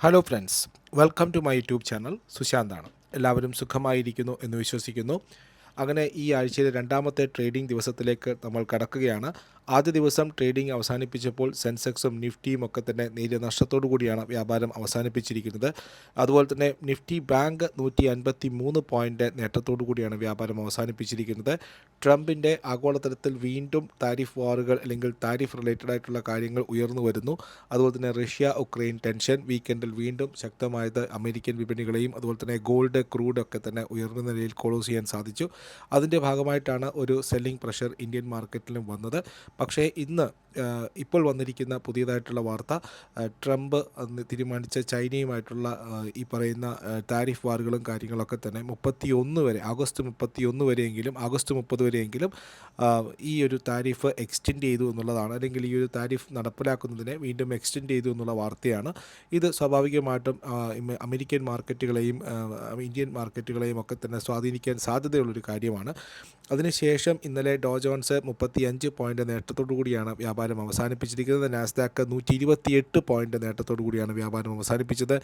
Hello friends welcome to my YouTube channel സുശാന്താണ് എല്ലാവരും സുഖമായിരിക്കുന്നു എന്ന് വിശ്വസിക്കുന്നു. അങ്ങനെ ഈ ആഴ്ചയിലെ രണ്ടാമത്തെ ട്രേഡിംഗ് ദിവസത്തിലേക്ക് നമ്മൾ കടക്കുകയാണ്. ആദ്യ ദിവസം ട്രേഡിംഗ് അവസാനിപ്പിച്ചപ്പോൾ സെൻസെക്സും നിഫ്റ്റിയും ഒക്കെ തന്നെ നേരിയ നഷ്ടത്തോടു കൂടിയാണ് വ്യാപാരം അവസാനിപ്പിച്ചിരിക്കുന്നത്. അതുപോലെ തന്നെ നിഫ്റ്റി ബാങ്ക് നൂറ്റി അൻപത്തി മൂന്ന് പോയിന്റ് നേട്ടത്തോടു കൂടിയാണ് വ്യാപാരം അവസാനിപ്പിച്ചിരിക്കുന്നത്. ട്രംപിന്റെ ആഗോളതലത്തിൽ വീണ്ടും താരിഫ് വാറുകൾ അല്ലെങ്കിൽ താരിഫ് റിലേറ്റഡ് ആയിട്ടുള്ള കാര്യങ്ങൾ ഉയർന്നു വരുന്നു. അതുപോലെ തന്നെ റഷ്യ ഉക്രൈൻ ടെൻഷൻ വീക്കെൻഡിൽ വീണ്ടും ശക്തമായത് അമേരിക്കൻ വിപണികളെയും അതുപോലെ തന്നെ ഗോൾഡ് ക്രൂഡ് ഒക്കെ തന്നെ ഉയർന്ന നിലയിൽ ക്ലോസ് ചെയ്യാൻ സാധിച്ചു. അതിന്റെ ഭാഗമായിട്ടാണ് ഒരു സെല്ലിംഗ് പ്രഷർ ഇന്ത്യൻ മാർക്കറ്റിലും വന്നത്. പക്ഷേ ഇന്ന് ഇപ്പോൾ വന്നിരിക്കുന്ന പുതിയതായിട്ടുള്ള വാർത്ത ട്രംപ് തീരുമാനിച്ച ചൈനയുമായിട്ടുള്ള ഈ പറയുന്ന താരിഫ് വാറുകളും കാര്യങ്ങളൊക്കെ തന്നെ മുപ്പത്തി ഒന്ന് വരെ ആഗസ്റ്റ് മുപ്പത്തി ഒന്ന് വരെയെങ്കിലും ആഗസ്റ്റ് മുപ്പത് വരെയെങ്കിലും ഈ ഒരു താരിഫ് എക്സ്റ്റെൻഡ് ചെയ്തു എന്നുള്ളതാണ്. അല്ലെങ്കിൽ ഈ ഒരു താരിഫ് നടപ്പിലാക്കുന്നതിനെ വീണ്ടും എക്സ്റ്റെൻഡ് ചെയ്തു എന്നുള്ള വാർത്തയാണ്. ഇത് സ്വാഭാവികമായിട്ടും അമേരിക്കൻ മാർക്കറ്റുകളെയും ഇന്ത്യൻ മാർക്കറ്റുകളെയും ഒക്കെ തന്നെ സ്വാധീനിക്കാൻ സാധ്യതയുള്ളൊരു കാര്യമാണ്. അതിനുശേഷം ഇന്നലെ ഡോ ജോൺസ് മുപ്പത്തി അഞ്ച് പോയിന്റ് നേട്ടത്തോടു കൂടിയാണ് വ്യാപാരം അവസാനിപ്പിച്ചിരിക്കുന്നത്. നാസ്ദാക്ക് നൂറ്റി ഇരുപത്തിയെട്ട് പോയിന്റ് നേട്ടത്തോടു കൂടിയാണ് വ്യാപാരം അവസാനിപ്പിച്ചത്.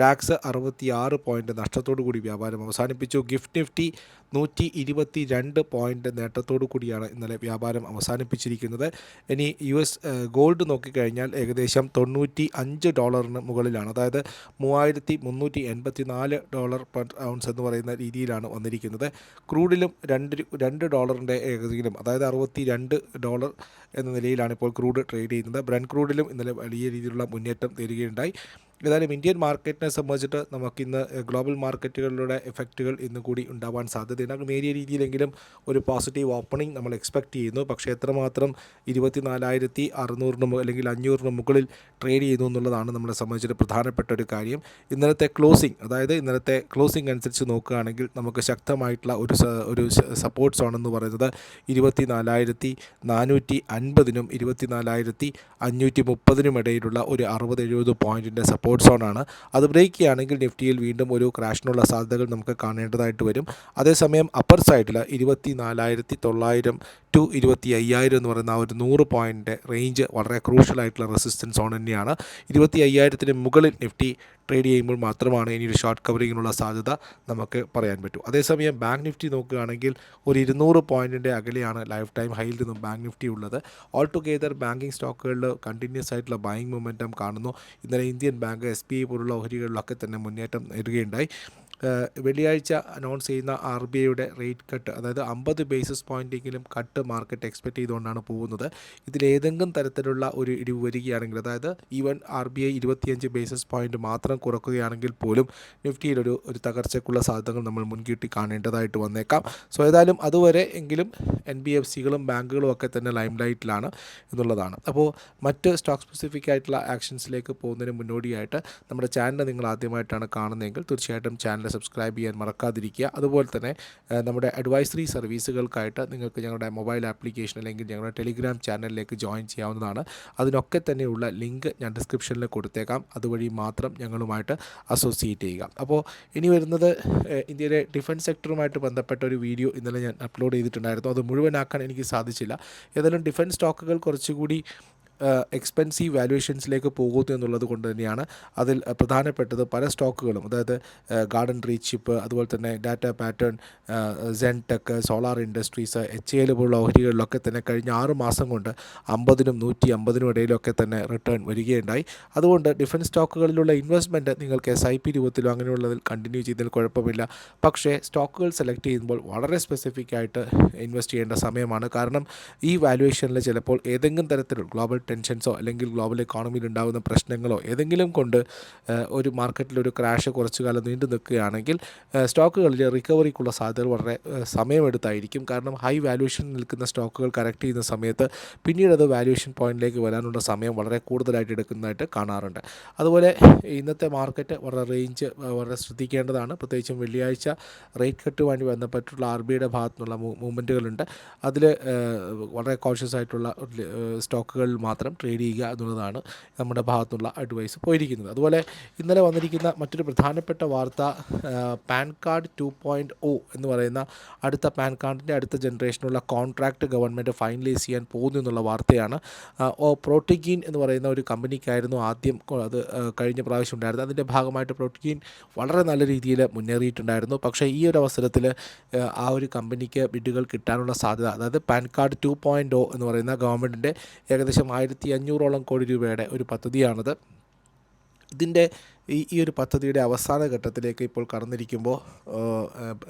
ഡാക്സ് അറുപത്തി ആറ് പോയിന്റ് നഷ്ടത്തോടു കൂടി വ്യാപാരം അവസാനിപ്പിച്ചു. ഗിഫ്റ്റ് നിഫ്റ്റി നൂറ്റി ഇരുപത്തി രണ്ട് പോയിന്റ് നേട്ടത്തോടു കൂടിയാണ് ഇന്നലെ വ്യാപാരം അവസാനിപ്പിച്ചിരിക്കുന്നത്. ഇനി യു എസ് ഗോൾഡ് നോക്കിക്കഴിഞ്ഞാൽ ഏകദേശം തൊണ്ണൂറ്റി അഞ്ച് ഡോളറിന് മുകളിലാണ്. അതായത് മൂവായിരത്തി മുന്നൂറ്റി എൺപത്തി നാല് ഡോളർ പെർ ഔൺസ് എന്ന് പറയുന്ന രീതിയിലാണ് വന്നിരിക്കുന്നത്. ക്രൂഡിലും രണ്ട് രണ്ട് ഡോളറിന്റെ ഏകദേശം അതായത് അറുപത്തി രണ്ട് ഡോളർ എന്ന നിലയിലാണ് ഇപ്പോൾ ക്രൂഡ് ട്രേഡ് ചെയ്യുന്നത്. ബ്രൻ ക്രൂഡിലും ഇന്നലെ വലിയ രീതിയിലുള്ള മുന്നേറ്റം തരികയുണ്ടായി ഏതായാലും ഇന്ത്യൻ മാർക്കറ്റിനെ സംബന്ധിച്ചിട്ട് നമുക്കിന്ന് ഗ്ലോബൽ മാർക്കറ്റുകളിലൂടെ എഫക്റ്റുകൾ ഇന്ന് കൂടി ഉണ്ടാവാൻ സാധ്യതയുണ്ട്. അങ്ങനെ നേരിയ രീതിയിലെങ്കിലും ഒരു പോസിറ്റീവ് ഓപ്പണിംഗ് നമ്മൾ എക്സ്പെക്റ്റ് ചെയ്യുന്നു. പക്ഷേ എത്രമാത്രം ഇരുപത്തി നാലായിരത്തി അറുന്നൂറിന് അല്ലെങ്കിൽ അഞ്ഞൂറിന് മുകളിൽ ട്രേഡ് ചെയ്യുന്നു എന്നുള്ളതാണ് നമ്മളെ സംബന്ധിച്ചിട്ട് പ്രധാനപ്പെട്ട ഒരു കാര്യം. ഇന്നലത്തെ ക്ലോസിംഗ് അതായത് ഇന്നലത്തെ ക്ലോസിംഗ് അനുസരിച്ച് നോക്കുകയാണെങ്കിൽ നമുക്ക് ശക്തമായിട്ടുള്ള ഒരു ഒരു സപ്പോർട്ട് എന്ന് പറയുന്നത് ഇരുപത്തി നാലായിരത്തി നാനൂറ്റി അൻപതിനും ഇരുപത്തി നാലായിരത്തി അഞ്ഞൂറ്റി മുപ്പതിനും ഇടയിലുള്ള ഒരു അറുപത് എഴുപത് പോയിന്റിന്റെ സപ്പോർട്ട് സോണാണ് അത് ബ്രേക്ക് ചെയ്യുകയാണെങ്കിൽ നിഫ്റ്റിയിൽ വീണ്ടും ഒരു ക്രാഷിനുള്ള സാധ്യതകൾ നമുക്ക് കാണേണ്ടതായിട്ട് വരും. അതേസമയം അപ്പർ സൈഡിൽ ഇരുപത്തി നാലായിരത്തി തൊള്ളായിരം ടു ഇരുപത്തി അയ്യായിരം എന്ന് പറയുന്ന ആ ഒരു നൂറ് പോയിന്റ് റേഞ്ച് വളരെ ക്രൂഷ്യൽ ആയിട്ടുള്ള റെസിസ്റ്റൻസ് സോൺ തന്നെയാണ്. ഇരുപത്തി അയ്യായിരത്തിന് മുകളിൽ നിഫ്റ്റി ട്രേഡ് ചെയ്യുമ്പോൾ മാത്രമാണ് ഇനി ഒരു ഷോർട്ട് കവറിങ്ങിനുള്ള സാധ്യത നമുക്ക് പറയാൻ പറ്റൂ. അതേസമയം ബാങ്ക് നിഫ്റ്റി നോക്കുകയാണെങ്കിൽ ഒരു ഇരുന്നൂറ് പോയിന്റിന്റെ അകലെയാണ് ലൈഫ് ടൈം ഹൈയിൽ നിന്നും ബാങ്ക് നിഫ്റ്റി ഉള്ളത്. ഓൾ ടുഗെദർ ബാങ്കിങ് സ്റ്റോക്കുകളിൽ കണ്ടിന്യൂസ് ആയിട്ടുള്ള ബൈങ് മൊമെന്റം കാണുന്നു. ഇന്നലെ Indian bank S B I പോലുള്ള ഓഹരികളിലൊക്കെ തന്നെ മുന്നേറ്റം നേടുകയുണ്ടായി. വെള്ളിയാഴ്ച അനൗൺസ് ചെയ്യുന്ന ആർ ബി ഐയുടെ റേറ്റ് കട്ട് അതായത് അമ്പത് ബേസിസ് പോയിന്റെങ്കിലും കട്ട് മാർക്കറ്റ് എക്സ്പെക്റ്റ് ചെയ്തുകൊണ്ടാണ് പോകുന്നത്. ഇതിലേതെങ്കിലും തരത്തിലുള്ള ഒരു ഇടിവ് വരികയാണെങ്കിൽ അതായത് ഈവൻ ആർ ബി ഐ ഇരുപത്തിയഞ്ച് ബേസിസ് പോയിന്റ് മാത്രം കുറക്കുകയാണെങ്കിൽ പോലും നിഫ്റ്റിയിലൊരു ഒരു തകർച്ചയ്ക്കുള്ള സാധ്യതകൾ നമ്മൾ മുൻകൂട്ടി കാണേണ്ടതായിട്ട് വന്നേക്കാം. സോ ഏതായാലും അതുവരെ എങ്കിലും എൻ ബി എഫ് സികളും ബാങ്കുകളും ഒക്കെ തന്നെ ലൈം ലൈറ്റിലാണ് എന്നുള്ളതാണ്. അപ്പോൾ മറ്റ് സ്റ്റോക്ക് സ്പെസിഫിക് ആയിട്ടുള്ള ആക്ഷൻസിലേക്ക് പോകുന്നതിന് മുന്നോടിയായിട്ട് നമ്മുടെ ചാനൽ നിങ്ങൾ ആദ്യമായിട്ടാണ് കാണുന്നതെങ്കിൽ തീർച്ചയായിട്ടും ചാനൽ സബ്സ്ക്രൈബ് ചെയ്യാൻ മറക്കാതിരിക്കുക. അതുപോലെ തന്നെ നമ്മുടെ അഡ്വൈസറി സർവീസുകൾക്കായിട്ട് നിങ്ങൾക്ക് ഞങ്ങളുടെ മൊബൈൽ ആപ്ലിക്കേഷൻ അല്ലെങ്കിൽ ഞങ്ങളുടെ ടെലിഗ്രാം ചാനലിലേക്ക് ജോയിൻ ചെയ്യാവുന്നതാണ്. അതിനൊക്കെ തന്നെയുള്ള ലിങ്ക് ഞാൻ ഡിസ്ക്രിപ്ഷനിൽ കൊടുത്തേക്കാം. അതുവഴി മാത്രം ഞങ്ങളുമായിട്ട് അസോസിയേറ്റ് ചെയ്യുക. അപ്പോൾ ഇനി വരുന്നത് ഇന്ത്യയിലെ ഡിഫൻസ് സെക്ടറുമായിട്ട് ബന്ധപ്പെട്ട ഒരു വീഡിയോ ഇന്നലെ ഞാൻ അപ്ലോഡ് ചെയ്തിട്ടുണ്ടായിരുന്നു. അത് മുഴുവനാക്കാൻ എനിക്ക് സാധിച്ചില്ല. ഏതായാലും ഡിഫൻസ് സ്റ്റോക്കുകൾ കുറച്ചുകൂടി എക്സ്പെൻസീവ് വാല്യുവേഷൻസിലേക്ക് പോകുന്നു എന്നുള്ളത് കൊണ്ട് തന്നെയാണ് അതിൽ പ്രധാനപ്പെട്ടത് പല സ്റ്റോക്കുകളും. അതായത് ഗാർഡൻ റീച്ചിപ്പ് അതുപോലെ തന്നെ data pattern Zentech solar industries H L പോലുള്ള ഓഹരികളിലൊക്കെ തന്നെ കഴിഞ്ഞ ആറ് മാസം കൊണ്ട് അമ്പതിനും നൂറ്റി അമ്പതിനും ഇടയിലൊക്കെ തന്നെ റിട്ടേൺ വരികയുണ്ടായി. അതുകൊണ്ട് ഡിഫൻസ് സ്റ്റോക്കുകളിലുള്ള ഇൻവെസ്റ്റ്മെന്റ് നിങ്ങൾക്ക് എസ് ഐ പി രൂപത്തിലോ അങ്ങനെയുള്ളതിൽ കണ്ടിന്യൂ ചെയ്തതിൽ കുഴപ്പമില്ല. പക്ഷേ സ്റ്റോക്കുകൾ സെലക്ട് ചെയ്യുമ്പോൾ വളരെ സ്പെസിഫിക് ആയിട്ട് ഇൻവെസ്റ്റ് ചെയ്യേണ്ട സമയമാണ്. കാരണം ഈ വാല്യുവേഷനിൽ ചിലപ്പോൾ ഏതെങ്കിലും തരത്തിലുള്ള ഗ്ലോബൽ ടെൻഷൻസോ അല്ലെങ്കിൽ ഗ്ലോബൽ എക്കോണമിയിൽ ഉണ്ടാകുന്ന പ്രശ്നങ്ങളോ ഏതെങ്കിലും കൊണ്ട് ഒരു മാർക്കറ്റിൽ ഒരു ക്രാഷ് കുറച്ചു കാലം നീണ്ടു നിൽക്കുകയാണെങ്കിൽ സ്റ്റോക്കുകളിലെ റിക്കവറിക്കുള്ള സാധ്യത വളരെ സമയമെടുത്തായിരിക്കും. കാരണം ഹൈ വാല്യൂഷൻ നിൽക്കുന്ന സ്റ്റോക്കുകൾ കറക്റ്റ് ചെയ്യുന്ന സമയത്ത് പിന്നീട് അത് വാല്യുവേഷൻ പോയിന്റിലേക്ക് വരാനുള്ള സമയം വളരെ കൂടുതലായിട്ട് എടുക്കുന്നതായിട്ട് കാണാറുണ്ട്. അതുപോലെ ഇന്നത്തെ മാർക്കറ്റ് വളരെ റേഞ്ച് വളരെ ശ്രദ്ധിക്കേണ്ടതാണ്. പ്രത്യേകിച്ചും വെള്ളിയാഴ്ച റേറ്റ് കട്ടുമായി ബന്ധപ്പെട്ടുള്ള ആർ ബിയുടെ ഭാഗത്തുനിന്നുള്ള മൂവ്മെന്റുകളുണ്ട് അതിൽ വളരെ കോഷ്യസ് ആയിട്ടുള്ള സ്റ്റോക്കുകളിൽ മാത്രം മാത്രം ട്രേഡ് ചെയ്യുക എന്നുള്ളതാണ് നമ്മുടെ ഭാഗത്തുള്ള അഡ്വൈസ് പോയിരിക്കുന്നത്. അതുപോലെ ഇന്നലെ വന്നിരിക്കുന്ന മറ്റൊരു പ്രധാനപ്പെട്ട വാർത്ത PAN card two point O എന്ന് പറയുന്ന അടുത്ത പാൻ കാർഡിന്റെ അടുത്ത ജനറേഷനുള്ള കോൺട്രാക്റ്റ് ഗവൺമെന്റ് ഫൈനലൈസ് ചെയ്യാൻ പോകുന്നു എന്നുള്ള വാർത്തയാണ്. ഓ പ്രോട്ടിഗീൻ എന്ന് പറയുന്ന ഒരു കമ്പനിക്കായിരുന്നു ആദ്യം അത് കഴിഞ്ഞ പ്രാവശ്യം ഉണ്ടായിരുന്നത്. അതിന്റെ ഭാഗമായിട്ട് പ്രോട്ടിഗീൻ വളരെ നല്ല രീതിയിൽ മുന്നേറിയിട്ടുണ്ടായിരുന്നു. പക്ഷേ ഈ ഒരു അവസരത്തിൽ ആ ഒരു കമ്പനിക്ക് ബിഡുകൾ കിട്ടാനുള്ള സാധ്യത അതായത് PAN card two point O എന്ന് പറയുന്ന ഗവൺമെന്റിന്റെ ഏകദേശം ആയിരത്തി അഞ്ഞൂറോളം കോടി രൂപയുടെ ഒരു പദ്ധതിയാണത്. ഇതിന്റെ ഈ ഈ ഒരു പദ്ധതിയുടെ അവസാന ഘട്ടത്തിലേക്ക് ഇപ്പോൾ കടന്നിരിക്കുമ്പോൾ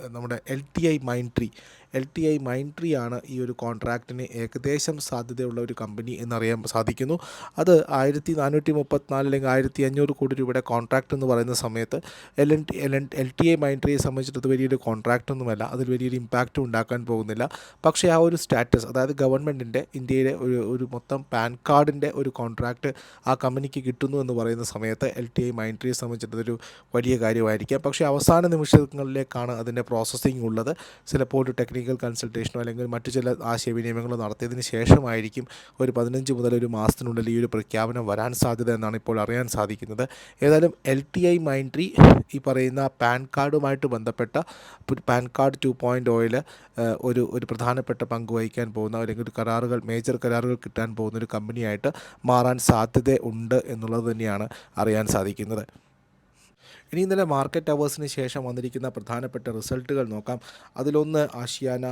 നമ്മുടെ L T I Mindtree L T I Mindtree ആണ് ഈ ഒരു കോൺട്രാക്റ്റിന് ഏകദേശം സാധ്യതയുള്ള ഒരു കമ്പനി എന്നറിയാൻ സാധിക്കുന്നു. അത് ആയിരത്തി നാനൂറ്റി മുപ്പത്തിനാല് അല്ലെങ്കിൽ ആയിരത്തി അഞ്ഞൂറ് കോടി രൂപയുടെ കോൺട്രാക്റ്റ് എന്ന് പറയുന്ന സമയത്ത് L N L N L T I mind ട്രീയെ വലിയൊരു കോൺട്രാക്റ്റ് ഒന്നുമല്ല. അതിൽ വലിയൊരു ഇമ്പാക്റ്റ് ഉണ്ടാക്കാൻ പോകുന്നില്ല. പക്ഷേ ആ ഒരു സ്റ്റാറ്റസ് അതായത് ഗവൺമെന്റിന്റെ ഇന്ത്യയിലെ ഒരു ഒരു മൊത്തം പാൻ കാർഡിന്റെ ഒരു കോൺട്രാക്റ്റ് ആ കമ്പനിക്ക് കിട്ടുന്നു എന്ന് പറയുന്ന സമയത്ത് എൽ ടി ഐ മൈൻഡ് ട്രീയെ വലിയ കാര്യമായിരിക്കാം. പക്ഷേ അവസാന നിമിഷങ്ങളിലേക്കാണ് അതിന്റെ പ്രോസസ്സിംഗ് ഉള്ളത്. ചിലപ്പോൾ ഒരു ടെക്നിക്കൽ കൺസൾട്ടേഷനോ അല്ലെങ്കിൽ മറ്റു ചില ആശയവിനിമയങ്ങളോ നടത്തിയതിന് ശേഷമായിരിക്കും ഒരു പതിനഞ്ച് മുതൽ ഒരു മാസത്തിനുള്ളിൽ ഈ ഒരു പ്രഖ്യാപനം വരാൻ സാധ്യത എന്നാണ് ഇപ്പോൾ അറിയാൻ സാധിക്കുന്നത്. ഏതായാലും L T I Mindtree ഈ പറയുന്ന പാൻ കാർഡുമായിട്ട് ബന്ധപ്പെട്ട പാൻ കാർഡ് ടു പോയിന്റ് ഓയിൽ ഒരു ഒരു പ്രധാനപ്പെട്ട പങ്ക് വഹിക്കാൻ പോകുന്ന അല്ലെങ്കിൽ ഒരു കരാറുകൾ മേജർ കരാറുകൾ കിട്ടാൻ പോകുന്ന ഒരു കമ്പനിയായിട്ട് മാറാൻ സാധ്യത ഉണ്ട് എന്നുള്ളത് തന്നെയാണ് അറിയാൻ സാധിക്കുന്നത്. ഇനി ഇന്നലെ മാർക്കറ്റ് അവേഴ്സിന് ശേഷം വന്നിരിക്കുന്ന പ്രധാനപ്പെട്ട റിസൾട്ടുകൾ നോക്കാം. അതിലൊന്ന് ആഷിയാന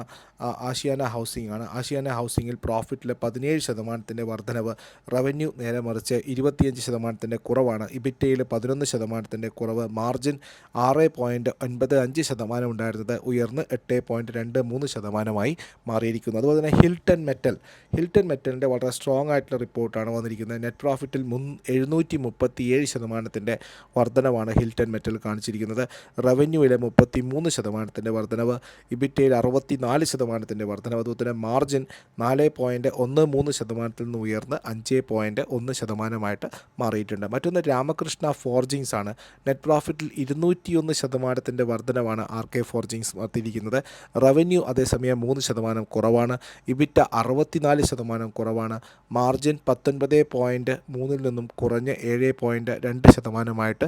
ആഷിയാന ഹൗസിംഗ് ആണ്. ആഷിയാന ഹൗസിംഗിൽ പ്രോഫിറ്റിൽ പതിനേഴ് ശതമാനത്തിന്റെ വർധനവ് റവന്യൂ നേരെ മറിച്ച് ഇരുപത്തിയഞ്ച് ശതമാനത്തിന്റെ കുറവാണ്. ഇബിറ്റയിൽ പതിനൊന്ന് ശതമാനത്തിന്റെ കുറവ് മാർജിൻ ആറ് പോയിന്റ് ഒൻപത് അഞ്ച് ശതമാനം ഉണ്ടായിരുന്നത് ഉയർന്ന് എട്ട് പോയിന്റ് രണ്ട് മൂന്ന് ശതമാനമായി മാറിയിരിക്കുന്നു. അതുപോലെ തന്നെ ഹിൽട്ടൺ മെറ്റൽ ഹിൽട്ടൺ മെറ്റലിന്റെ വളരെ സ്ട്രോങ് ആയിട്ടുള്ള റിപ്പോർട്ടാണ് വന്നിരിക്കുന്നത്. നെറ്റ് പ്രോഫിറ്റിൽ മുൻ എഴുന്നൂറ്റി മുപ്പത്തിയേഴ് ശതമാനത്തിന്റെ വർധനവാണ് ഹിൽട്ടൺ മെറ്റൽ കാണിച്ചിരിക്കുന്നത്. റവന്യൂവിലെ മുപ്പത്തി മൂന്ന് ശതമാനത്തിന്റെ വർധനവ്. ഇബിറ്റയിൽ അറുപത്തി നാല് ശതമാനത്തിന്റെ വർധനവ്. അതുപോലെ തന്നെ മാർജിൻ നാല് പോയിന്റ് ഒന്ന് മൂന്ന് ശതമാനത്തിൽ നിന്ന് ഉയർന്ന് അഞ്ച് പോയിന്റ് ഒന്ന് ശതമാനമായിട്ട് മാറിയിട്ടുണ്ട്. മറ്റൊന്ന് രാമകൃഷ്ണ ഫോർജിങ്സ് ആണ്. നെറ്റ് പ്രോഫിറ്റിൽ ഇരുന്നൂറ്റിയൊന്ന് ശതമാനത്തിന്റെ വർധനവാണ് ആർ കെ ഫോർജിങ്സ് നടത്തിയിരിക്കുന്നത്. റവന്യൂ അതേസമയം മൂന്ന് ശതമാനം കുറവാണ്. ഇബിറ്റ അറുപത്തിനാല് ശതമാനം കുറവാണ്. മാർജിൻ പത്തൊൻപത് പോയിന്റ് മൂന്നിൽ നിന്നും കുറഞ്ഞ് ഏഴ് പോയിന്റ് രണ്ട് ശതമാനമായിട്ട്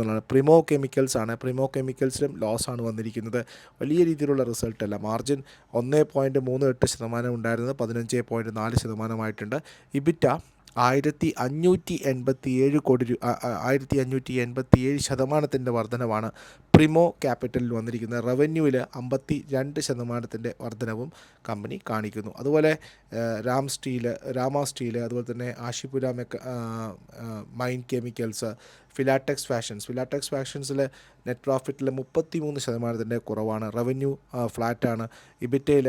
കുറഞ്ഞിരിക്കുന്നതാണ് പ്രിമോ കെമിക്കൽസ് ആണ്. പ്രിമോ കെമിക്കൽസിലും ലോസ് ആണ് വന്നിരിക്കുന്നത്. വലിയ രീതിയിലുള്ള റിസൾട്ടല്ല മാർജിൻ ഒന്ന് പോയിന്റ് മൂന്ന് എട്ട് ശതമാനം ഉണ്ടായിരുന്നത് പതിനഞ്ച് പോയിന്റ് നാല് ശതമാനമായിട്ടുണ്ട്. ഇബിറ്റ ആയിരത്തി അഞ്ഞൂറ്റി എൺപത്തി ഏഴ് കോടി രൂപ ആയിരത്തി അഞ്ഞൂറ്റി എൺപത്തി ഏഴ് ശതമാനത്തിന്റെ വർധനവാണ് പ്രിമോ ക്യാപിറ്റലിൽ വന്നിരിക്കുന്നത്. റവന്യൂവിൽ അമ്പത്തി രണ്ട് ശതമാനത്തിന്റെ വർധനവും കമ്പനി കാണിക്കുന്നു. അതുപോലെ രാം സ്റ്റീൽ രാമ സ്റ്റീൽ അതുപോലെ തന്നെ Ashapura Minechem chemicals Filatex fashions Filatex ഫാഷൻസിൽ net പ്രോഫിറ്റിൽ മുപ്പത്തി മൂന്ന് ശതമാനത്തിന്റെ കുറവാണ്. റവന്യൂ ഫ്ലാറ്റാണ്. ഇബിറ്റയിൽ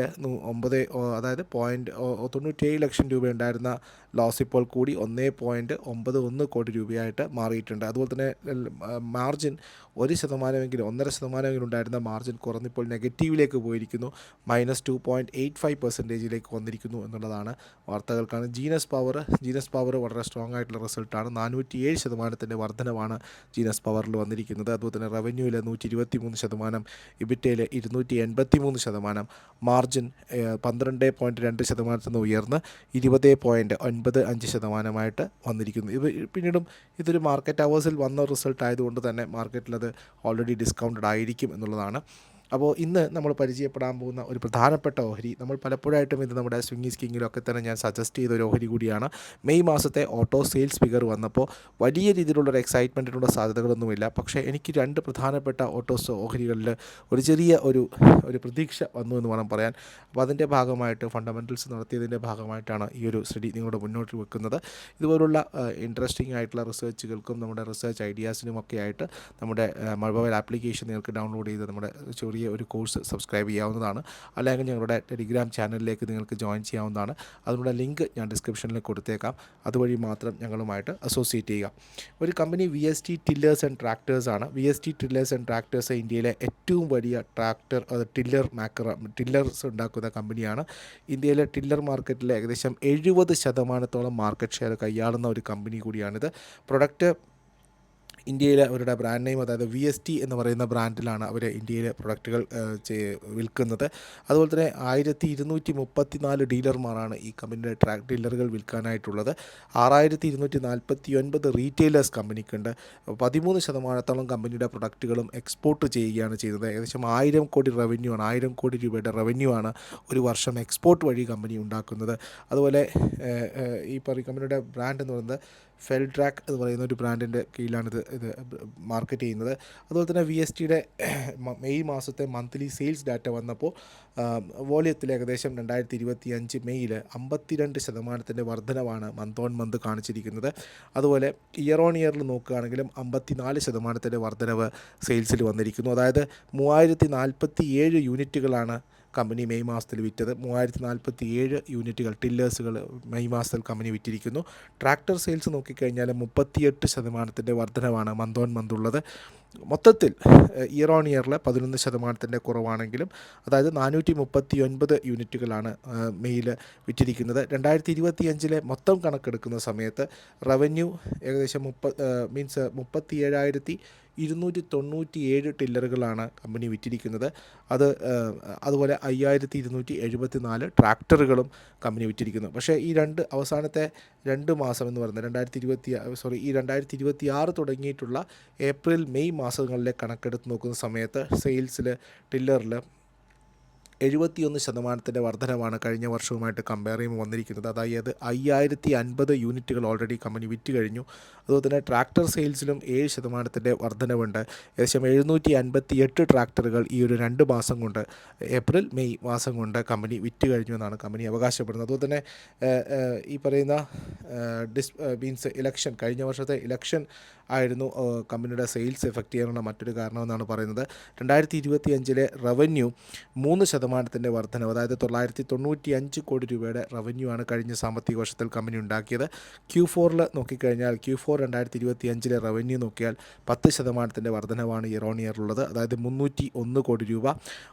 ഒമ്പത് അതായത് പോയിന്റ് തൊണ്ണൂറ്റേഴ് ലക്ഷം രൂപ ഉണ്ടായിരുന്ന ലോസ് ഇപ്പോൾ കൂടി ഒന്നേ പോയിന്റ് ഒമ്പത് ഒന്ന് കോടി രൂപയായിട്ട് മാറിയിട്ടുണ്ട്. അതുപോലെ തന്നെ മാർജിൻ ഒരു ശതമാനമെങ്കിലും ഒന്നര ശതമാനമെങ്കിലും ഉണ്ടായിരുന്ന മാർജിൻ കുറഞ്ഞിപ്പോൾ നെഗറ്റീവിലേക്ക് പോയിരിക്കുന്നു. Minus two point eight five പെർസെന്റേജിലേക്ക് വന്നിരിക്കുന്നു എന്നുള്ളതാണ് വാർത്തകൾക്കാണ്. ജീനസ് പവർ ജീനസ് പവർ വളരെ സ്ട്രോങ് ആയിട്ടുള്ള റിസൾട്ടാണ് നാനൂറ്റി ഏഴ് ശതമാനത്തിന്റെ വർധനവാണ് ജീനസ് പവറിൽ വന്നിരിക്കുന്നത്. അതുപോലെ തന്നെ റവന്യൂവിൽ നൂറ്റി ഇരുപത്തി മൂന്ന് ശതമാനം ഇബിറ്റയിൽ ഇരുന്നൂറ്റി എൺപത്തി മൂന്ന് ശതമാനം മാർജിൻ പന്ത്രണ്ട് പോയിന്റ് രണ്ട് ശതമാനത്തിൽ നിന്ന് ഉയർന്ന് ഇരുപത് പോയിന്റ് ഒൻപത് അഞ്ച് ശതമാനമായിട്ട് വന്നിരിക്കുന്നു. ഇത് പിന്നീടും ഇതൊരു മാർക്കറ്റ് അവേഴ്സിൽ വന്ന റിസൾട്ട് ആയതുകൊണ്ട് തന്നെ മാർക്കറ്റിൽ അത് ഓൾറെഡി ഡിസ്കൗണ്ടഡ് ആയിരിക്കും എന്നുള്ളതാണ്. അപ്പോൾ ഇന്ന് നമ്മൾ പരിചയപ്പെടാൻ പോകുന്ന ഒരു പ്രധാനപ്പെട്ട ഓഹരി നമ്മൾ പലപ്പോഴായിട്ടും ഇത് നമ്മുടെ സ്വിംഗി സ്കിങ്ങിലൊക്കെ തന്നെ ഞാൻ സജസ്റ്റ് ചെയ്ത ഒരു ഓഹരി കൂടിയാണ്. മെയ് മാസത്തെ ഓട്ടോ സെയിൽസ് ഫിഗർ വന്നപ്പോൾ വലിയ രീതിയിലുള്ള ഒരു എക്സൈറ്റ്മെന്റിനുള്ള സാധ്യതകളൊന്നുമില്ല. പക്ഷേ എനിക്ക് രണ്ട് പ്രധാനപ്പെട്ട ഓട്ടോസ് ഓഹരികളിൽ ഒരു ചെറിയ ഒരു ഒരു പ്രതീക്ഷ വന്നു എന്ന് വേണം പറയാൻ. അപ്പോൾ അതിന്റെ ഭാഗമായിട്ട് ഫണ്ടമെന്റൽസ് നടത്തിയതിന്റെ ഭാഗമായിട്ടാണ് ഈ ഒരു സ്റ്റഡി നിങ്ങളുടെ മുന്നോട്ട് വെക്കുന്നത്. ഇതുപോലുള്ള ഇൻട്രസ്റ്റിംഗ് ആയിട്ടുള്ള റിസർച്ചുകൾക്കും നമ്മുടെ റിസർച്ച് ഐഡിയാസിനും ഒക്കെ ആയിട്ട് നമ്മുടെ മൊബൈൽ ആപ്ലിക്കേഷൻ നിങ്ങൾക്ക് ഡൗൺലോഡ് ചെയ്ത് നമ്മുടെ ചെറിയ ഒരു കോഴ്സ് സബ്സ്ക്രൈബ് ചെയ്യാവുന്നതാണ്. അല്ലെങ്കിൽ ഞങ്ങളുടെ ടെലിഗ്രാം ചാനലിലേക്ക് നിങ്ങൾക്ക് ജോയിൻ ചെയ്യാവുന്നതാണ്. അതിനുള്ള ലിങ്ക് ഞാൻ ഡിസ്ക്രിപ്ഷനിൽ കൊടുത്തേക്കാം. അതുവഴി മാത്രം ഞങ്ങളുമായിട്ട് അസോസിയേറ്റ് ചെയ്യുക. ഒരു company V S T tillers and tractors ആണ്. V S T tillers and tractors ഇന്ത്യയിലെ ഏറ്റവും വലിയ ട്രാക്ടർ അത് ടില്ലർ മാക്കർ ടില്ലേഴ്സ് ഉണ്ടാക്കുന്ന കമ്പനിയാണ്. ഇന്ത്യയിലെ ടില്ലർ മാർക്കറ്റിലെ ഏകദേശം എഴുപത് ശതമാനത്തോളം മാർക്കറ്റ് ഷെയർ കൈയാളുന്ന ഒരു കമ്പനി കൂടിയാണിത്. പ്രൊഡക്റ്റ് ഇന്ത്യയിലെ അവരുടെ ബ്രാൻഡ് നെയിം അതായത് വി എസ് ടി എന്ന് പറയുന്ന ബ്രാൻഡിലാണ് അവർ ഇന്ത്യയിലെ പ്രൊഡക്റ്റുകൾ വിൽക്കുന്നത്. അതുപോലെ തന്നെ ആയിരത്തി ഇരുന്നൂറ്റി മുപ്പത്തി നാല് ഡീലർമാരാണ് ഈ കമ്പനിയുടെ ട്രാക്ക് ഡീലറുകൾ വിൽക്കാനായിട്ടുള്ളത്. ആറായിരത്തി ഇരുന്നൂറ്റി നാൽപ്പത്തി ഒൻപത് റീറ്റെയിലേഴ്സ് കമ്പനിക്കുണ്ട് പതിമൂന്ന് ശതമാനത്തോളം കമ്പനിയുടെ പ്രൊഡക്റ്റുകളും എക്സ്പോർട്ട് ചെയ്യുകയാണ് ചെയ്യുന്നത് ഏകദേശം ആയിരം കോടി റവന്യൂ ആണ് ആയിരം കോടി രൂപയുടെ റവന്യൂ ആണ് ഒരു വർഷം എക്സ്പോർട്ട് വഴി കമ്പനി ഉണ്ടാക്കുന്നത്. അതുപോലെ ഈ പറയും കമ്പനിയുടെ ബ്രാൻഡ് എന്ന് പറയുന്നത് ഫെൽട്രാക്ക് എന്ന് പറയുന്ന ഒരു ബ്രാൻഡിന്റെ കീഴിലാണിത് ഇത് മാർക്കറ്റ് ചെയ്യുന്നത്. അതുപോലെ തന്നെ വി എസ് ടിയുടെ മെയ് മാസത്തെ മന്ത്ലി സെയിൽസ് ഡാറ്റ വന്നപ്പോൾ വോളിയത്തിൽ ഏകദേശം രണ്ടായിരത്തി ഇരുപത്തി അഞ്ച് മെയ്യിൽ അമ്പത്തിരണ്ട് ശതമാനത്തിന്റെ വർധനവാണ് മന്ത് ഓൺ മന്ത് കാണിച്ചിരിക്കുന്നത്. അതുപോലെ ഇയർ ഓൺ ഇയറിൽ നോക്കുകയാണെങ്കിലും അമ്പത്തിനാല് ശതമാനത്തിന്റെ വർധനവ് സെയിൽസിൽ വന്നിരിക്കുന്നു. അതായത് മൂവായിരത്തി നാൽപ്പത്തി ഏഴ് യൂണിറ്റുകളാണ് കമ്പനി മെയ് മാസത്തിൽ വിറ്റത് മൂവായിരത്തി നാൽപ്പത്തി ഏഴ് യൂണിറ്റുകൾ ടില്ലേഴ്സുകൾ മെയ് മാസത്തിൽ കമ്പനി വിറ്റിരിക്കുന്നു. ട്രാക്ടർ സെയിൽസ് നോക്കിക്കഴിഞ്ഞാൽ മുപ്പത്തിയെട്ട് ശതമാനത്തിന്റെ വർധനവാണ് മന്ത് ഓൺ മന്ത് ഉള്ളത്. മൊത്തത്തിൽ ഇയർ ഓൺ ഇയറിൽ പതിനൊന്ന് ശതമാനത്തിന്റെ കുറവാണെങ്കിലും അതായത് നാനൂറ്റി മുപ്പത്തി ഒൻപത് യൂണിറ്റുകളാണ് മെയ്യിൽ വിറ്റിരിക്കുന്നത്. രണ്ടായിരത്തി ഇരുപത്തി അഞ്ചിലെ മൊത്തം കണക്കെടുക്കുന്ന സമയത്ത് റവന്യൂ ഏകദേശം മുപ്പ മീൻസ് മുപ്പത്തി ഏഴായിരത്തി ഇരുന്നൂറ്റി തൊണ്ണൂറ്റി ഏഴ് ടില്ലറുകളാണ് കമ്പനി വിറ്റിരിക്കുന്നത്. അത് അതുപോലെ അയ്യായിരത്തി ഇരുന്നൂറ്റി എഴുപത്തി നാല് ട്രാക്ടറുകളും കമ്പനി വിറ്റിരിക്കുന്നു. പക്ഷേ ഈ രണ്ട് അവസാനത്തെ രണ്ട് മാസം എന്ന് പറയുന്നത് രണ്ടായിരത്തി ഇരുപത്തി സോറി ഈ രണ്ടായിരത്തി ഇരുപത്തി ആറ് തുടങ്ങിയിട്ടുള്ള ഏപ്രിൽ മെയ് മാസങ്ങളിലെ കണക്കെടുത്ത് നോക്കുന്ന സമയത്ത് സെയിൽസിൽ ടില്ലറിൽ എഴുപത്തിയൊന്ന് ശതമാനത്തിന്റെ വർധനമാണ് കഴിഞ്ഞ വർഷവുമായിട്ട് കമ്പയർ ചെയ്യുമ്പോൾ വന്നിരിക്കുന്നത്. അതായത് അയ്യായിരത്തി അൻപത് യൂണിറ്റുകൾ ഓൾറെഡി കമ്പനി വിറ്റ് കഴിഞ്ഞു. അതുപോലെ തന്നെ ട്രാക്ടർ സെയിൽസിലും ഏഴ് ശതമാനത്തിന്റെ വർധനവുണ്ട്. ഏകദേശം എഴുന്നൂറ്റി അൻപത്തി എട്ട് ട്രാക്ടറുകൾ ഈ ഒരു രണ്ട് മാസം കൊണ്ട് ഏപ്രിൽ മെയ് മാസം കൊണ്ട് കമ്പനി വിറ്റ് കഴിഞ്ഞു എന്നാണ് കമ്പനി അവകാശപ്പെടുന്നത്. അതുപോലെ തന്നെ ഈ പറയുന്ന ഡിസ് മീൻസ് ഇലക്ഷൻ കഴിഞ്ഞ വർഷത്തെ ഇലക്ഷൻ ആയിരുന്നു കമ്പനിയുടെ സെയിൽസ് എഫക്റ്റ് ചെയ്യാനുള്ള മറ്റൊരു കാരണമെന്നാണ് പറയുന്നത്. രണ്ടായിരത്തി ഇരുപത്തി അഞ്ചിലെ റവന്യൂ മൂന്ന് ശതമാനത്തിന്റെ വർധനവ് അതായത് തൊള്ളായിരത്തി തൊണ്ണൂറ്റി അഞ്ച് കോടി രൂപയുടെ റവന്യൂ ആണ് കഴിഞ്ഞ സാമ്പത്തിക വർഷത്തിൽ കമ്പനി ഉണ്ടാക്കിയത്. ക്യൂ ഫോറിൽ നോക്കിക്കഴിഞ്ഞാൽ ക്യൂ ഫോർ രണ്ടായിരത്തി ഇരുപത്തി അഞ്ചിലെ റവന്യൂ നോക്കിയാൽ പത്ത് ശതമാനത്തിന്റെ വർധനവാണ് ഇയർ ഓൺ ഇയർ ഉള്ളത് അതായത് മുന്നൂറ്റി ഒന്ന് കോടി രൂപ.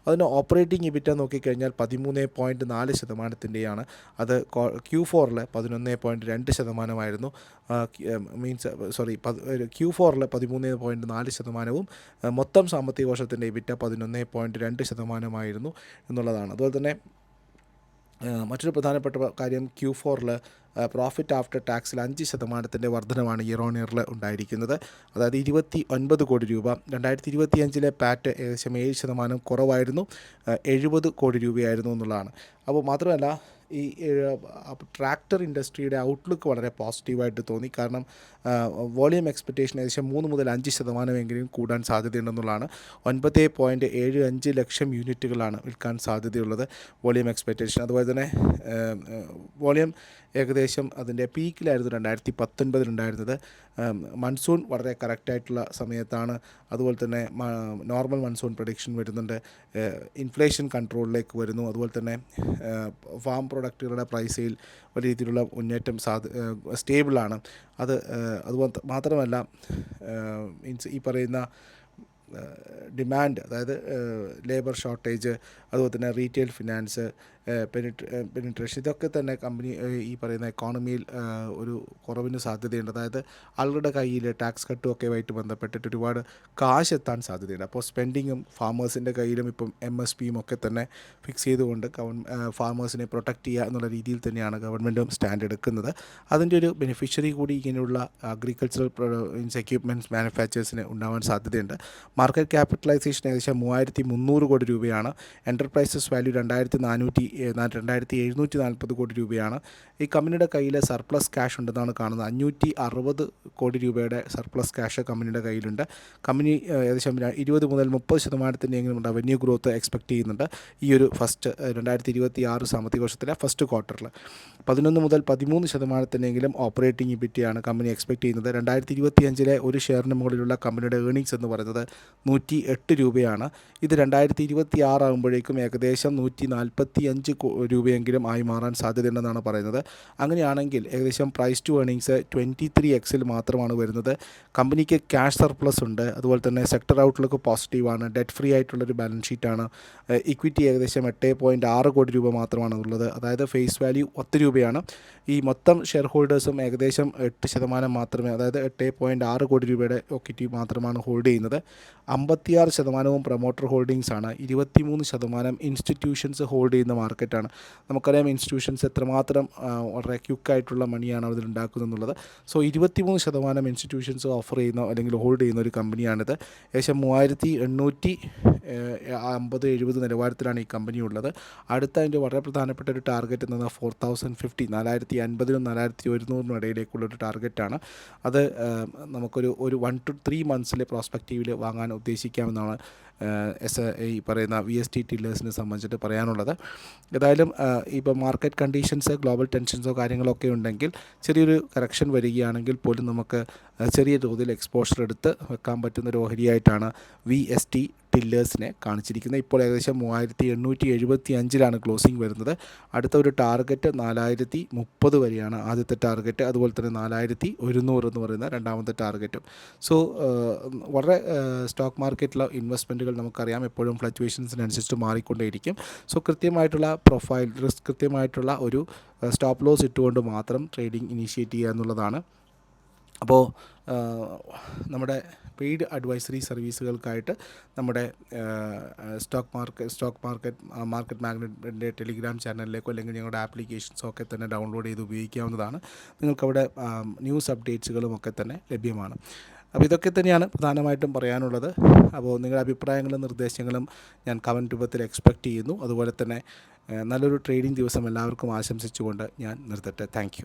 അതിന് ഓപ്പറേറ്റിംഗ് ഇബിറ്റ നോക്കിക്കഴിഞ്ഞാൽ പതിമൂന്ന് പോയിന്റ് നാല് ശതമാനത്തിന്റെയാണ് അത് ക്യൂ ഫോറിൽ പതിനൊന്ന് പോയിന്റ് രണ്ട് ശതമാനമായിരുന്നു. മീൻസ് സോറി ക്യു ഫോറിൽ പതിമൂന്ന് പോയിന്റ് നാല് ശതമാനവും മൊത്തം സാമ്പത്തിക വർഷത്തിന്റെ ഇബിറ്റ പതിനൊന്ന് പോയിന്റ് രണ്ട് ശതമാനമായിരുന്നു എന്നുള്ളതാണ്. അതുപോലെ തന്നെ മറ്റൊരു പ്രധാനപ്പെട്ട കാര്യം ക്യൂ ഫോറിൽ പ്രോഫിറ്റ് ആഫ്റ്റർ ടാക്സിൽ അഞ്ച് ശതമാനത്തിന്റെ വർധനമാണ് ഇയർ ഓൺ ഇയറിൽ ഉണ്ടായിരിക്കുന്നത്. അതായത് ഇരുപത്തി ഒൻപത് കോടി രൂപ രണ്ടായിരത്തി ഇരുപത്തി അഞ്ചിലെ പാറ്റ് ഏകദേശം ഏഴ് ശതമാനം കുറവായിരുന്നു എഴുപത് കോടി രൂപയായിരുന്നു എന്നുള്ളതാണ്. അപ്പോൾ മാത്രമല്ല ഈ ട്രാക്ടർ ഇൻഡസ്ട്രിയുടെ ഔട്ട്ലുക്ക് വളരെ പോസിറ്റീവായിട്ട് തോന്നി. കാരണം വോളിയം എക്സ്പെക്റ്റേഷൻ ഏകദേശം മൂന്ന് മുതൽ അഞ്ച് ശതമാനമെങ്കിലും കൂടാൻ സാധ്യതയുണ്ടെന്നുള്ളതാണ്. ഒൻപത് പോയിന്റ് ഏഴ് അഞ്ച് ലക്ഷം യൂണിറ്റുകളാണ് വിൽക്കാൻ സാധ്യതയുള്ളത് വോളിയം എക്സ്പെക്റ്റേഷൻ അതുപോലെ തന്നെ വോളിയം ഏകദേശം അതിന്റെ പീക്കിലായിരുന്നു രണ്ടായിരത്തി പത്തൊൻപതിലുണ്ടായിരുന്നത് മൺസൂൺ വളരെ കറക്റ്റായിട്ടുള്ള സമയത്താണ്. അതുപോലെ തന്നെ നോർമൽ മൺസൂൺ പ്രൊഡിക്ഷൻ വരുന്നുണ്ട്. ഇൻഫ്ലേഷൻ കൺട്രോളിലേക്ക് വരുന്നു. അതുപോലെ തന്നെ ഫാം പ്രൊഡക്റ്റുകളുടെ പ്രൈസിൽ വലിയ രീതിയിലുള്ള മുന്നേറ്റം സാധ സ്റ്റേബിളാണ്. അത് അതുപോലെ മാത്രമല്ല മീൻസ് ഈ പറയുന്ന ഡിമാൻഡ് അതായത് ലേബർ ഷോർട്ടേജ് അതുപോലെ തന്നെ റീറ്റെയിൽ ഫിനാൻസ് പെനിട്രേഷൻ ഇതൊക്കെ തന്നെ കമ്പനി ഈ പറയുന്ന എക്കോണമിയിൽ ഒരു കുറവിന് സാധ്യതയുണ്ട്. അതായത് ആളുകളുടെ കയ്യിൽ ടാക്സ് കട്ടും ഒക്കെ ആയിട്ട് ബന്ധപ്പെട്ടിട്ട് ഒരുപാട് കാശ് എത്താൻ സാധ്യതയുണ്ട്. അപ്പോൾ സ്പെൻഡിങ്ങും ഫാമേഴ്സിന്റെ കയ്യിലും ഇപ്പം എം എസ് പിയും ഒക്കെ തന്നെ ഫിക്സ് ചെയ്തുകൊണ്ട് ഗവൺ ഫാമേഴ്സിനെ പ്രൊട്ടക്റ്റ് ചെയ്യുക എന്നുള്ള രീതിയിൽ തന്നെയാണ് ഗവൺമെന്റും സ്റ്റാൻഡ് എടുക്കുന്നത്. അതിന്റെ ഒരു ബെനിഫിഷ്യറി കൂടി ഇങ്ങനെയുള്ള അഗ്രികൾച്ചറൽ മീൻസ് എക്യുപ്മെന്റ്സ് മാനുഫാക്ചേഴ്സിന് ഉണ്ടാവാൻ സാധ്യതയുണ്ട്. മാർക്കറ്റ് ക്യാപിറ്റലൈസേഷൻ ഏകദേശം മൂവായിരത്തി മുന്നൂറ് കോടി രൂപയാണ്. എന്റർപ്രൈസസ് വാല്യൂ രണ്ടായിരത്തി നാനൂറ്റി രണ്ടായിരത്തി എഴുന്നൂറ്റി നാൽപ്പത് കോടി രൂപയാണ്. ഈ കമ്പനിയുടെ കയ്യിൽ സർപ്ലസ് ക്യാഷ് ഉണ്ടെന്നാണ് കാണുന്നത്. അഞ്ഞൂറ്റി അറുപത് കോടി രൂപയുടെ സർപ്ലസ് ക്യാഷ് കമ്പനിയുടെ കയ്യിലുണ്ട്. കമ്പനി ഏകദേശം ഇരുപത് മുതൽ മുപ്പത് ശതമാനത്തിന്റെയെങ്കിലും റവന്യൂ ഗ്രോത്ത് എക്സ്പെക്ട് ചെയ്യുന്നുണ്ട്. ഈ ഒരു ഫസ്റ്റ് രണ്ടായിരത്തി ഇരുപത്തി ആറ് സാമ്പത്തിക വർഷത്തിലെ ഫസ്റ്റ് ക്വാർട്ടറിൽ പതിനൊന്ന് മുതൽ പതിമൂന്ന് ശതമാനത്തിനെങ്കിലും ഓപ്പറേറ്റിംഗ് ഇബിറ്റിയാണ് കമ്പനി എക്സ്പെക്ട് ചെയ്യുന്നത്. രണ്ടായിരത്തി ഇരുപത്തി അഞ്ചിലെ ഒരു ഷെയറിന് മുകളിലുള്ള കമ്പനിയുടെ ഏർണിങ്സ് എന്ന് പറയുന്നത് നൂറ്റി എട്ട് രൂപയാണ്. ഇത് രണ്ടായിരത്തി ഇരുപത്തി ആറാകുമ്പോഴേക്കും ഏകദേശം നൂറ്റി നാൽപ്പത്തി അഞ്ച് രൂപയെങ്കിലും ആയി മാറാൻ സാധ്യതയുണ്ടെന്നാണ് പറയുന്നത്. അങ്ങനെയാണെങ്കിൽ ഏകദേശം price to earnings twenty three എക്സിൽ മാത്രമാണ് വരുന്നത്. കമ്പനിക്ക് ക്യാഷ് സർപ്ലസ് ഉണ്ട്. അതുപോലെ തന്നെ സെക്ടർ ഔട്ട്ലുക്ക് പോസിറ്റീവാണ് ഡെറ്റ് ഫ്രീ ആയിട്ടുള്ളൊരു ബാലൻസ് ഷീറ്റാണ് ഇക്വിറ്റി ഏകദേശം എട്ട് പോയിന്റ് ആറ് കോടി രൂപ മാത്രമാണ് ഉള്ളത് അതായത് ഫേസ് വാല്യൂ പത്ത് രൂപയാണ്. ഈ മൊത്തം ഷെയർ ഹോൾഡേഴ്സും ഏകദേശം എട്ട് ശതമാനം മാത്രമേ അതായത് എട്ട് പോയിന്റ് ആറ് കോടി രൂപയുടെ ഇക്വിറ്റി മാത്രമാണ് ഹോൾഡ് ചെയ്യുന്നത്. അമ്പത്തിയാറ് ശതമാനവും പ്രൊമോട്ടർ ഹോൾഡിങ്സ് ആണ്. ഇരുപത്തിമൂന്ന് ശതമാനം ഇൻസ്റ്റിറ്റ്യൂഷൻസ് ഹോൾഡ് ചെയ്യുന്ന മാർക്കറ്റാണ് നമുക്കറിയാം ഇൻസ്റ്റിറ്റ്യൂഷൻസ് എത്രമാത്രം വളരെ ക്യുക്കായിട്ടുള്ള മണിയാണ് അതിൽ ഉണ്ടാക്കുന്നത് എന്നുള്ളത് സോ ഇരുപത്തിമൂന്ന് ശതമാനം ഇൻസ്റ്റിറ്റ്യൂഷൻസ് ഓഫർ ചെയ്യുന്ന അല്ലെങ്കിൽ ഹോൾഡ് ചെയ്യുന്ന ഒരു കമ്പനിയാണിത് ഏകദേശം മൂവായിരത്തി എണ്ണൂറ്റി അമ്പത് എഴുപത് നിലവാരത്തിലാണ് ഈ കമ്പനി ഉള്ളത്. അടുത്ത അതിന്റെ വളരെ പ്രധാനപ്പെട്ട ഒരു ടാർഗറ്റ് എന്ന് പറഞ്ഞാൽ ഫോർ തൗസൻഡ് ഫിഫ്റ്റി നാലായിരത്തി അൻപതിനും നാലായിരത്തി ഒരുന്നൂറിനും ഇടയിലേക്കുള്ള ഒരു ടാർഗറ്റാണ് അത് നമുക്കൊരു ഒരു വൺ ടു ത്രീ മന്ത്സിലെ പ്രോസ്പെക്റ്റീവിൽ വാങ്ങാൻ ഉദ്ദേശിക്കാമെന്നാണ് എസ് ഈ പറയുന്ന വി എസ് ടി ടില്ലേഴ്സിനെ സംബന്ധിച്ചിട്ട് പറയാനുള്ളത്. ഏതായാലും ഇപ്പോൾ മാർക്കറ്റ് കണ്ടീഷൻസ് ഗ്ലോബൽ ടെൻഷൻസോ കാര്യങ്ങളോ ഒക്കെ ഉണ്ടെങ്കിൽ ചെറിയൊരു കറക്ഷൻ വരികയാണെങ്കിൽ പോലും നമുക്ക് ചെറിയ തോതിൽ എക്സ്പോഷർ എടുത്ത് വെക്കാൻ പറ്റുന്ന ഒരു ഓഹരിയായിട്ടാണ് വി എസ് ടി ടില്ലേഴ്സിനെ കാണിച്ചിരിക്കുന്നത്. ഇപ്പോൾ ഏകദേശം മൂവായിരത്തി എണ്ണൂറ്റി എഴുപത്തി അഞ്ചിലാണ് ക്ലോസിംഗ് വരുന്നത്. അടുത്ത ഒരു ടാർഗറ്റ് നാലായിരത്തി മുപ്പത് വരെയാണ് ആദ്യത്തെ ടാർഗറ്റ് അതുപോലെ തന്നെ നാലായിരത്തി ഒരുന്നൂറ് എന്ന് പറയുന്ന രണ്ടാമത്തെ ടാർഗറ്റും സോ വളരെ സ്റ്റോക്ക് മാർക്കറ്റിലെ ഇൻവെസ്റ്റ്മെന്റുകൾ നമുക്കറിയാം. എപ്പോഴും ഫ്ലക്ച്വേഷൻസിനനുസരിച്ച് മാറിക്കൊണ്ടേയിരിക്കും. സോ കൃത്യമായിട്ടുള്ള പ്രൊഫൈൽ റിസ്ക് കൃത്യമായിട്ടുള്ള ഒരു സ്റ്റോപ്പ് ലോസ് ഇട്ടുകൊണ്ട് മാത്രം ട്രേഡിംഗ് ഇനീഷ്യേറ്റ് ചെയ്യുക എന്നുള്ളതാണ്. അപ്പോൾ നമ്മുടെ പെയ്ഡ് അഡ്വൈസറി സർവീസുകൾക്കായിട്ട് നമ്മുടെ stock market stock market market മാഗ്നറ്റിന്റെ Telegram ചാനലിലേക്കോ അല്ലെങ്കിൽ ഞങ്ങളുടെ ആപ്ലിക്കേഷൻസോ ഒക്കെ തന്നെ ഡൗൺലോഡ് ചെയ്ത് ഉപയോഗിക്കാവുന്നതാണ്. നിങ്ങൾക്കവിടെ ന്യൂസ് അപ്ഡേറ്റ്സുകളും ഒക്കെ തന്നെ ലഭ്യമാണ്. അപ്പോൾ ഇതൊക്കെ തന്നെയാണ് പ്രധാനമായിട്ടും പറയാനുള്ളത്. അപ്പോൾ നിങ്ങളുടെ അഭിപ്രായങ്ങളും നിർദ്ദേശങ്ങളും ഞാൻ കമന്റ് രൂപത്തിൽ എക്സ്പെക്റ്റ് ചെയ്യുന്നു. അതുപോലെ തന്നെ നല്ലൊരു ട്രേഡിംഗ് ദിവസം എല്ലാവർക്കും ആശംസിച്ചുകൊണ്ട് ഞാൻ നിർത്തട്ടെ. താങ്ക്